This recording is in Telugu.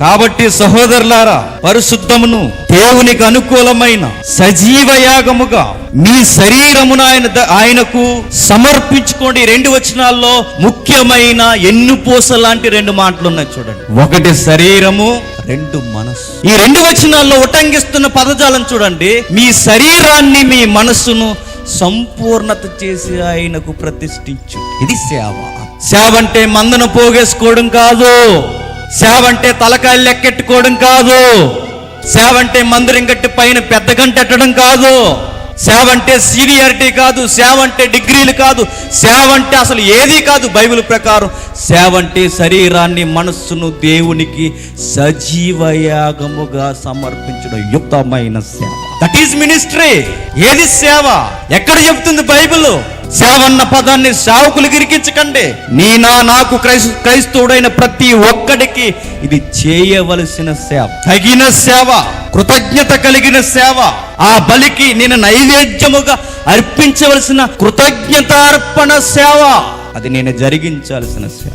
కాబట్టి సహోదరులారా పరిశుద్ధమును దేవునికి అనుకూలమైన సజీవ యాగముగా మీ శరీరమును ఆయన ఆయనకు సమర్పించుకోండి. రెండు వచనాల్లో ముఖ్యమైన ఎన్ను పూస లాంటి రెండు మాటలు ఉన్నాయి చూడండి. ఒకటి శరీరము రెండు మనస్సు. ఈ రెండు వచనాల్లో ఉటంగిస్తున్న పదజాలం చూడండి. మీ శరీరాన్ని మీ మనస్సును సంపూర్ణత చేసి ఆయనకు ప్రతిష్ఠించు. ఇది సేవ. సేవ అంటే మందను పోగేసుకోవడం కాదు. సేవ అంటే తలకాయలు లెక్కెట్టుకోవడం కాదు. సేవ అంటే మందిరం గట్టి పైన పెద్ద గంటెట్టడం కాదు. సేవ అంటే సీనియారిటీ కాదు సేవ అంటే డిగ్రీలు కాదు సేవ అంటే అసలు ఏది కాదు బైబిల్ ప్రకారం. సేవ అంటే శరీరాన్ని మనస్సును దేవునికి సజీవయాగముగా సమర్పించడం యుక్తమైన సేవ. దట్ ఈస్ మినిస్ట్రీ ఏది సేవ? ఎక్కడ చెప్తుంది బైబిల్? సేవ అన్న పదాన్ని సేవకులు గిరికించకండి. నీ నా నాకు క్రైస్ క్రైస్తవుడైన ప్రతి ఒక్కడికి ఇది చేయవలసిన సేవ. తగిన సేవ కృతజ్ఞత కలిగిన సేవ. ఆ బలికి నేను నైవేద్యముగా అర్పించవలసిన కృతజ్ఞతార్పణ సేవ. అది నేను జరిగించాల్సిన సేవ.